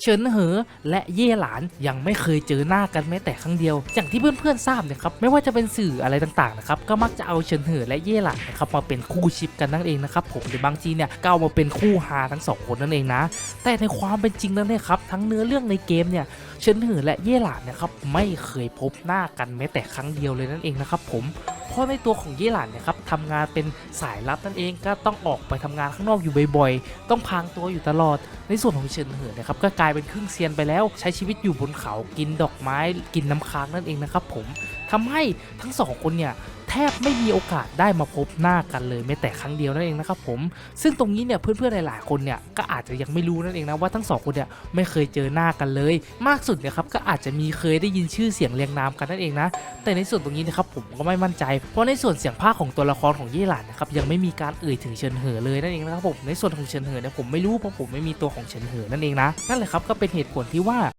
เฉินเหอและเย่หลานยังไม่เคยเจอหน้ากันแม้แต่ครั้งเดียว อย่างที่เพื่อนๆทราบเนี่ยครับไม่ว่าจะเป็นสื่ออะไรต่างๆนะครับก็มักจะเอาเฉินเหอและเย่หลานนะครับมาเป็นคู่ชิปกันนั่นเองนะครับผมหรือบางทีเนี่ยก็เอามาเป็นคู่ฮาทั้งสองคนนั่นเองนะ แต่ในความเป็นจริงแล้วเนี่ยครับทั้งเนื้อเรื่องในเกมเนี่ยเฉินเหอและเย่หลานนะครับไม่เคยพบหน้ากันแม้แต่ครั้งเดียวเลยนั่นเองนะครับผม เพราะในตัวของเย่หลานเนี่ยครับทำงานเป็นสายลับนั่นเองก็ต้องออกไปทำงานข้างนอกอยู่บ่อยๆ ต้องพางตัวอยู่ตลอด ในส่วนของเฉินเหอเนะครับก็กลายเป็นครึ่งเซียนไปแล้ว ใช้ชีวิตอยู่บนเขากินดอกไม้ กินน้ำค้างนั่นเองนะครับผมทำให้ทั้งสองคนเนี่ย แทบไม่มีโอกาสได้มาพบหน้ากันเลยแม้แต่ครั้งเดียวนั่นเองนะครับผม ซึ่งตรงนี้เนี่ยเพื่อนๆหลายๆคนเนี่ยก็อาจจะยังไม่รู้นั่นเองนะว่าทั้งสองคนเนี่ยไม่เคยเจอหน้ากันเลย มากสุดเนี่ยครับก็อาจจะมีเคยได้ยินชื่อเสียงเรียงนามกันนั่นเองนะแต่ในส่วนตรงนี้นะครับผมก็ไม่มั่นใจ เพราะในส่วนเสียงภาคของตัวละครของเย่หลานนะครับยังไม่มีการเอ่ยถึงเฉินเหอเลยนั่นเองนะครับผมในส่วนของเฉินเหอเนี่ยผมไม่รู้เพราะผมไม่มีตัวของเฉินเหอนั่นเองนะนั่นแหละครับก็เป็นเหตุผลที่ว่า